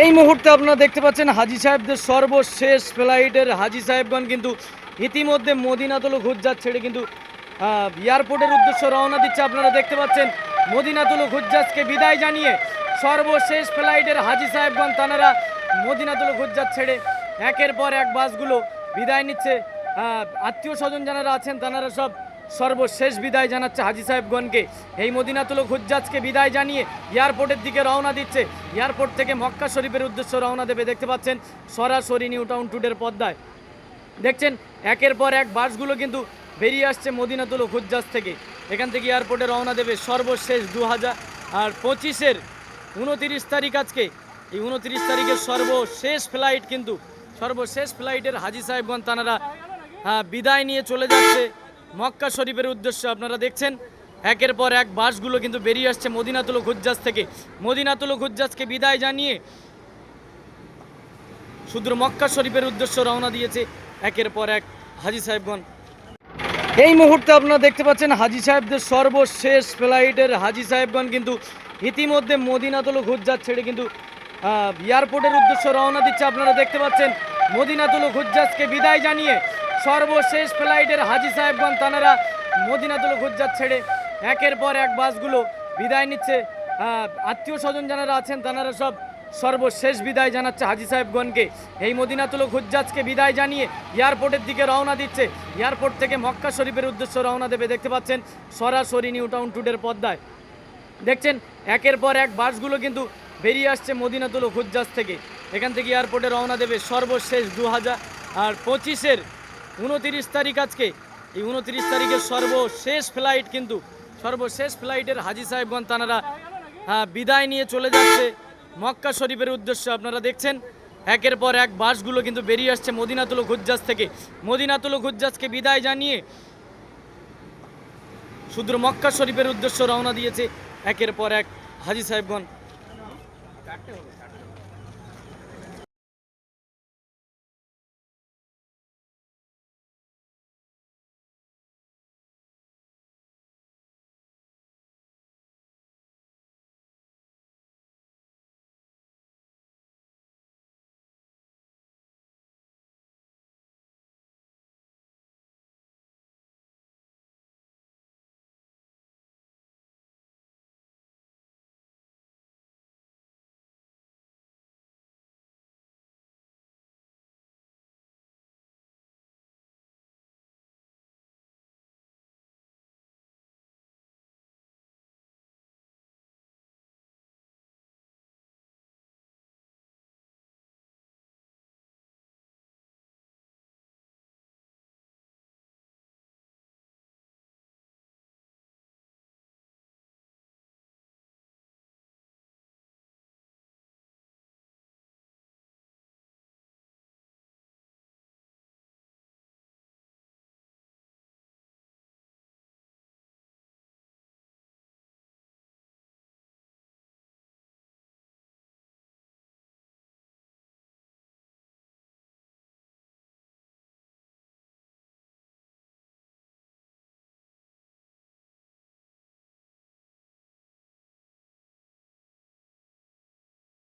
এই মুহূর্তে আপনারা দেখতে পাচ্ছেন হাজি সাহেবদের সর্বশেষ ফ্লাইটের হাজি সাহেবগণ কিন্তু ইতিমধ্যে মদিনাতুল হুজ্জাত ছেড়ে কিন্তু এয়ারপোর্টের উদ্দেশ্য রওনা দিচ্ছে। আপনারা দেখতে পাচ্ছেন মদিনাতুল হুজ্জাজকে বিদায় জানিয়ে সর্বশেষ ফ্লাইটের হাজি সাহেবগণ তানারা মদিনাতুল হুজ্জাত ছেড়ে একের পর এক বাসগুলো বিদায় নিচ্ছে। আত্মীয় স্বজন যারা আছেন তানারা সব সর্বশেষ বিদায় জানাচ্ছে হাজি সাহেবগণকে। এই মদিনাতুল হুজ্জাজকে বিদায় জানিয়ে এয়ারপোর্টের দিকে রওনা দিচ্ছে। এয়ারপোর্ট থেকে মক্কা শরীফের উদ্দেশ্য রওনা দেবে দেখতে পাচ্ছেন সরাসরি নিউ টাউন টুডের পদ্মায়। দেখছেন, একের পর এক বাসগুলো কিন্তু বেরিয়ে আসছে মদিনাতুল হুজ্জাজ থেকে। এখান থেকে এয়ারপোর্টে রওনা দেবে সর্বশেষ দু হাজার আর পঁচিশের উনতিরিশ তারিখ আজকে। এই উনতিরিশ তারিখের সর্বশেষ ফ্লাইট কিন্তু, সর্বশেষ ফ্লাইটের হাজি সাহেবগণ তানারা বিদায় নিয়ে চলে যাচ্ছে। মক্কা শরীফের উদ্দেশ্যে আপনারা দেখছেন, একের পর এক বাসগুলো কিন্তু বেরিয়ে আসছে মদিনাতুল হুজ্জাজ থেকে। মদিনাতুল হুজ্জাজকে বিদায় জানিয়ে শুধু মক্কা শরীফের উদ্দেশ্য রওনা দিয়েছে একের পর এক হাজি সাহেবগণ। এই মুহূর্তে আপনারা দেখতে পাচ্ছেন, হাজি সাহেবদের সর্বশেষ ফ্লাইটের হাজি সাহেবগণ কিন্তু ইতিমধ্যে মদিনাতুল হুজ্জাত ছেড়ে কিন্তু এয়ারপোর্টের উদ্দেশ্যে রওনা দিচ্ছে আপনারা দেখতে পাচ্ছেন। মদিনাতুল হুজ্জাজকে বিদায় জানিয়ে সর্বশেষ ফ্লাইটের হাজি সাহেবগণ তানারা মদিনাতুল হুজ্জাত ছেড়ে একের পর এক বাসগুলো বিদায় নিচ্ছে। আত্মীয় স্বজন যারা আছেন তানারা সব সর্বশেষ বিদায় জানাচ্ছে হাজি সাহেবগণকে। এই মদিনাতুল হুজ্জাজকে বিদায় জানিয়ে এয়ারপোর্টের দিকে রওনা দিচ্ছে। এয়ারপোর্ট থেকে মক্কা শরীফের উদ্দেশ্যে রওনা দেবে, দেখতে পাচ্ছেন সরাসরি নিউ টাউন টুডের পদ্মায়। দেখছেন, একের পর এক বাসগুলো কিন্তু বেরিয়ে আসছে মদিনাতুল হুজ্জাজ থেকে। এখান থেকে এয়ারপোর্টে রওনা দেবে সর্বশেষ দু হাজার আর পঁচিশের উনতিরিশ তারিখ আজকে। এই উনতিরিশ তারিখের সর্বশেষ ফ্লাইট কিন্তু সর্বশেষ ফ্লাইটের হাজি সাহেবগণ তানারা আহ, বিদায় নিয়ে চলে যাচ্ছে মক্কা শরীফের উদ্দেশ্যে। আপনারা দেখছেন একের পর এক বাসগুলো কিন্তু বেরিয়ে আসছে মদিনাতুল হুজ্জাজ থেকে। মদিনাতুল হুজ্জাজকে বিদায় জানিয়ে শুধু মক্কা শরীফের উদ্দেশ্য রওনা দিয়েছে একের পর এক হাজি সাহেবগণ